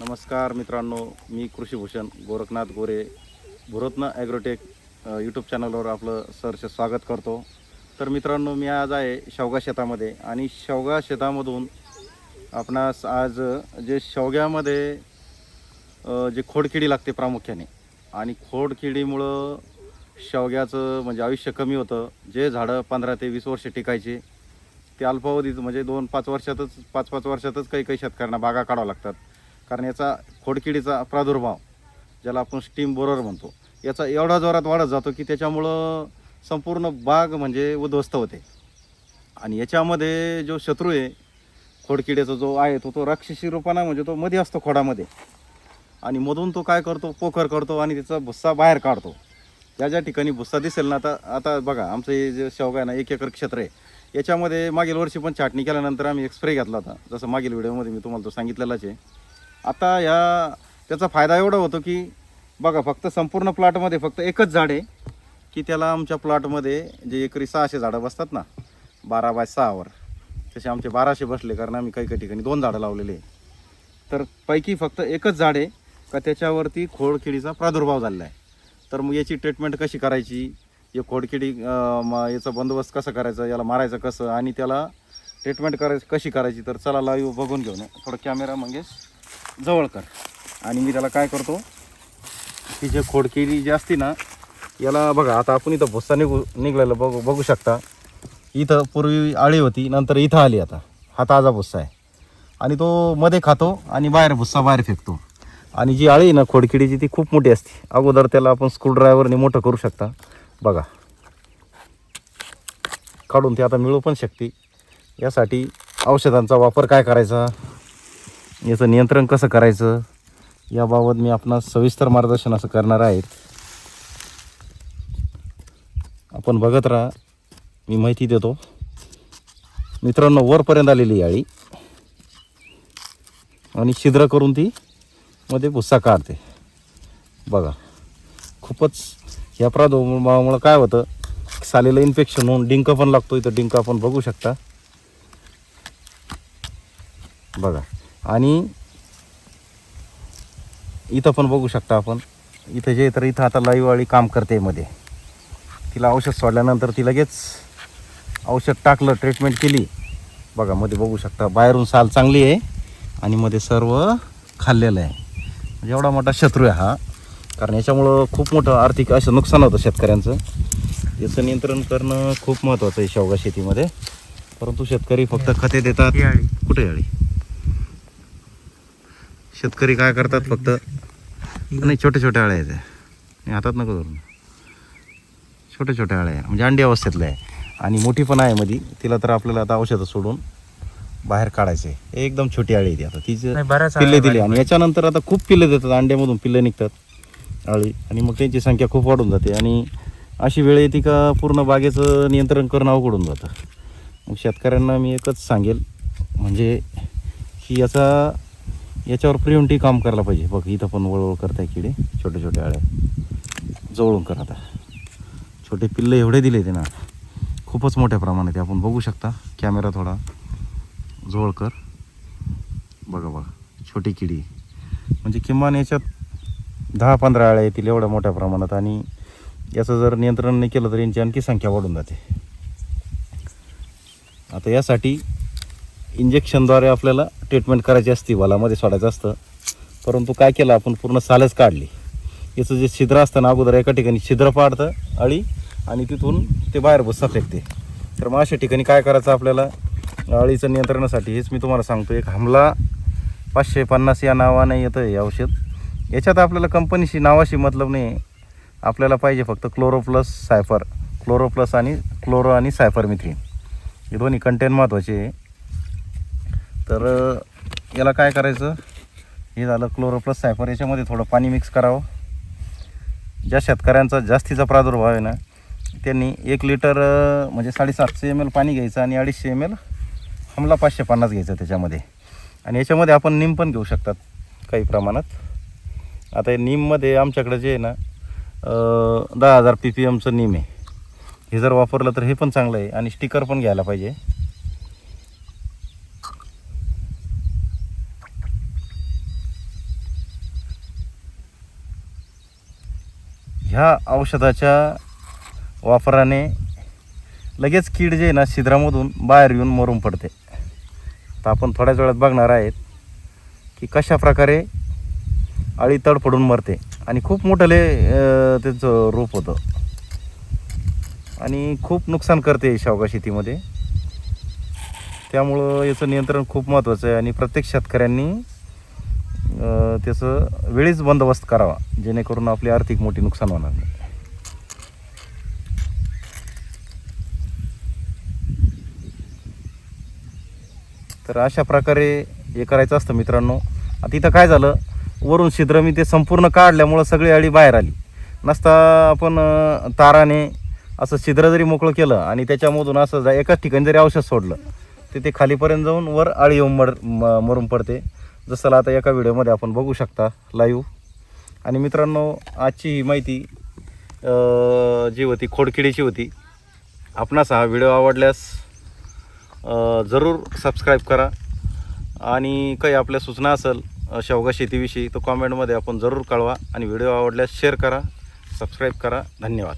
नमस्कार मित्रांनो मी कृषीभूषण गोरखनाथ गोरे. भुरत्न ॲग्रोटेक यूट्यूब चॅनलवर आपलं सरच स्वागत करतो. तर मित्रांनो मी आज आहे शेवगा शेतामध्ये आणि शेवगा शेतामधून आपणास आज जे शेवग्यामध्ये जे खोडकिडी लागते प्रामुख्याने आणि खोडकिडीमुळं शेवग्याचं म्हणजे आयुष्य कमी होतं. जे झाडं पंधरा ते वीस वर्ष टिकायचे ते अल्पावधीत म्हणजे दोन पाच वर्षातच पाच पाच वर्षातच काही काही शेतकऱ्यांना बागा काढावं लागतात. कारण याचा खोडकिडीचा प्रादुर्भाव ज्याला आपण स्टीम बोरर म्हणतो याचा एवढा जोरात वाढत जातो की त्याच्यामुळं संपूर्ण बाग म्हणजे उद्ध्वस्त होते. आणि याच्यामध्ये जो शत्रू आहे खोडकिडीचा जो आहे तो तो राक्षसी रूपाना म्हणजे तो मध्ये असतो खोडामध्ये. आणि मधून तो काय करतो पोखर करतो आणि त्याचा भुस्सा बाहेर काढतो. ज्या ज्या ठिकाणी भुस्सा दिसेल ना आता आता बघा आमचं हे जे शेवगा आहे ना एक एकर क्षेत्र आहे. याच्यामध्ये मागील वर्षी पण छाटणी केल्यानंतर आम्ही एक स्प्रे घेतला होता. जसं मागील व्हिडिओमध्ये मी तुम्हाला तो सांगितलेलाच आहे. आता या त्याचा फायदा एवढा होतो की बघा फक्त संपूर्ण प्लॉटमध्ये फक्त एकच झाड आहे की त्याला आमच्या प्लॉटमध्ये जे एकरी सहाशे झाडं बसतात ना बारा बाय सहावर तसे आमचे बाराशे बसले कारण आम्ही काही काही ठिकाणी दोन झाडं लावलेले आहे. तर पैकी फक्त एकच झाड आहे का त्याच्यावरती खोडकिडीचा प्रादुर्भाव झालेला आहे. तर मग याची ट्रीटमेंट कशी करायची? हे खोडकिडी याचा बंदोबस्त कसा करायचा? याला मारायचं कसं? आणि त्याला ट्रीटमेंट करायची कशी करायची? तर चला लाईव्ह बघून घेऊन थोडं कॅमेरा मंगेश. जवळ कर. आणि मी त्याला काय करतो की जे खोडकिडी जी असते ना याला बघा आता आपण इथं भुस्सा निघू निघलेलं बघू बघू शकता. इथं पूर्वी आळी होती नंतर इथं आली आता. हा ताजा भुस्सा आहे. आणि तो मध्ये खातो आणि बाहेर भुस्सा बाहेर फेकतो. आणि जी आळी आहे ना खोडकिडीची ती खूप मोठी असते. अगोदर त्याला आपण स्क्रूड्रायव्हरने मोठं करू शकता. बघा. काढून ते आता मिळू पण शकते. यासाठी औषधांचा वापर काय करायचा? याचं नियंत्रण कसं करायचं? याबाबत मी आपणास सविस्तर मार्गदर्शन असं करणार आहे. आपण बघत राहा. मी माहिती देतो. मित्रांनो वरपर्यंत आलेली याळी. आळी आणि छिद्र करून ती मध्ये भुस्सा काढते. बघा. खूपच ह्या प्रादुर्भावामुळं काय होतं? सालेलं इन्फेक्शन होऊन डिंक पण लागतो. इथं डिंक आपण बघू शकता. बघा. आणि इथं पण बघू शकता आपण. इथं जे तर इथं आता लाईव्हवाळी काम करते मध्ये. तिला औषध सोडल्यानंतर ती लगेच औषध टाकलं ट्रीटमेंट केली. बघा मध्ये बघू शकता बाहेरून साल चांगली आहे आणि मध्ये सर्व खाल्लेलं आहे. म्हणजे एवढा मोठा शत्रू आहे हा. कारण याच्यामुळं खूप मोठं आर्थिक असं नुकसान होतं शेतकऱ्यांचं. याचं नियंत्रण करणं खूप महत्त्वाचं आहे शेवगा शेतीमध्ये. परंतु शेतकरी फक्त खते देतात. कुठे आहे अळी शेतकरी काय करतात फक्त? नाही छोटे छोटे आळे आहेत. हातात नको धरून छोटे छोटे आळे आहे. म्हणजे अंडी अवस्थेतलं आहे. आणि मोठी पण आहे मध्ये तिला तर आपल्याला आता औषधं सोडून बाहेर काढायचे एकदम छोटी आळी आहे ती आता. तिचं पिल्ले आळ्या दिली. आणि याच्यानंतर आता खूप पिल्ले देतात. अंड्यामधून पिल्ले निघतात. आळी. आणि मग त्यांची संख्या खूप वाढून जाते. आणि अशी वेळ येते का पूर्ण बागेचं नियंत्रण करणं अवघडून जातं. मग शेतकऱ्यांना मी एकच सांगेल. म्हणजे की याचा याच्यावर प्रिव्हेंटिव्ह काम करायला पाहिजे. बघ इथं पण वळवळ करताय किडे. छोटे छोटे आळ्या. जवळून कर आता. छोटे पिल्ले एवढे दिले ते ना. खूपच मोठ्या प्रमाणात आपण बघू शकता. कॅमेरा थोडा जवळ कर. बघा बघा. छोटी किडी. म्हणजे किमान याच्यात दहा पंधरा आळ्या येतील एवढ्या मोठ्या प्रमाणात. आणि याचं जर नियंत्रण नाही केलं तर यांची आणखी संख्या वाढून जाते. आता यासाठी इंजेक्शनद्वारे आपल्याला ट्रीटमेंट करायची असती वालामध्ये सोडायचं असतं. परंतु काय केलं आपण पूर्ण सालच काढली. याचं जे छिद्र असतं ना अगोदर एका ठिकाणी छिद्र पाडतं अळी आणि तिथून ते बाहेर बसतात फेकते तर मग अशा ठिकाणी काय करायचं आपल्याला? अळीचं नियंत्रणासाठी हेच मी तुम्हाला सांगतो. एक हमला पाचशे पन्नास या नावाने येतं हे औषध. याच्यात आपल्याला कंपनीशी नावाशी मतलब नाही. आपल्याला पाहिजे फक्त chloro plus cyper chloro plus आणि क्लोरो आणि सायफर मिथ्रीन हे दोन्ही कंटेंट महत्त्वाचे आहे. तर याला काय करायचं? हे झालं क्लोरोप्लस सायफर याच्यामध्ये थोडं पाणी मिक्स करावं. ज्या शेतकऱ्यांचा जास्तीचा प्रादुर्भाव आहे ना त्यांनी एक लिटर म्हणजे साडेसातशे एम एल पाणी घ्यायचं आणि अडीचशे एम एल हमला पाचशे पन्नास घ्यायचं त्याच्यामध्ये. आणि याच्यामध्ये आपण निम पण घेऊ शकतात काही प्रमाणात. आता हे निममध्ये आमच्याकडे जे आहे ना दहा हजार पी पी एमचं निम आहे. हे जर वापरलं तर हे पण चांगलं आहे आणि स्टिकर पण घ्यायला पाहिजे. ह्या औषधाच्या वापराने लगेच कीड जे आहे ना छिद्रामधून बाहेर येऊन मरून पडते. तर आपण थोड्याच वेळात बघणार आहेत की कशा प्रकारे अळी तडफडून मरते. आणि खूप मोठंले त्याचं रूप होतं. आणि खूप नुकसान करते शावका शेतीमध्ये. त्यामुळं याचं नियंत्रण खूप महत्त्वाचं आहे. आणि प्रत्येक शेतकऱ्यांनी त्याचं वेळीच बंदोबस्त करावा जेणेकरून आपली आर्थिक मोठी नुकसान होणार नाही. तर अशा प्रकारे हे करायचं असतं मित्रांनो. आता इथं काय झालं वरून छिद्र मी ते संपूर्ण काढल्यामुळं सगळी अळी बाहेर आली. नसता आपण ताराने असं छिद्र जरी मोकळं केलं आणि त्याच्यामधून असं जा एकाच ठिकाणी जरी औषध सोडलं तर ते खालीपर्यंत जाऊन वर अळी येऊन मर म- मरून पडते. जसं आता एका व्हिडिओमध्ये आपण बघू शकता लाईव्ह आणि मित्रांनो आजची ही माहिती जी होती खोडकिडीची होती आपणास हा व्हिडिओ आवडल्यास जरूर सबस्क्राईब करा. आणि काही आपल्या सूचना असेल शेवगा शेतीविषयी तो कॉमेंटमध्ये आपण जरूर कळवा. आणि व्हिडिओ आवडल्यास शेअर करा सबस्क्राईब करा. धन्यवाद.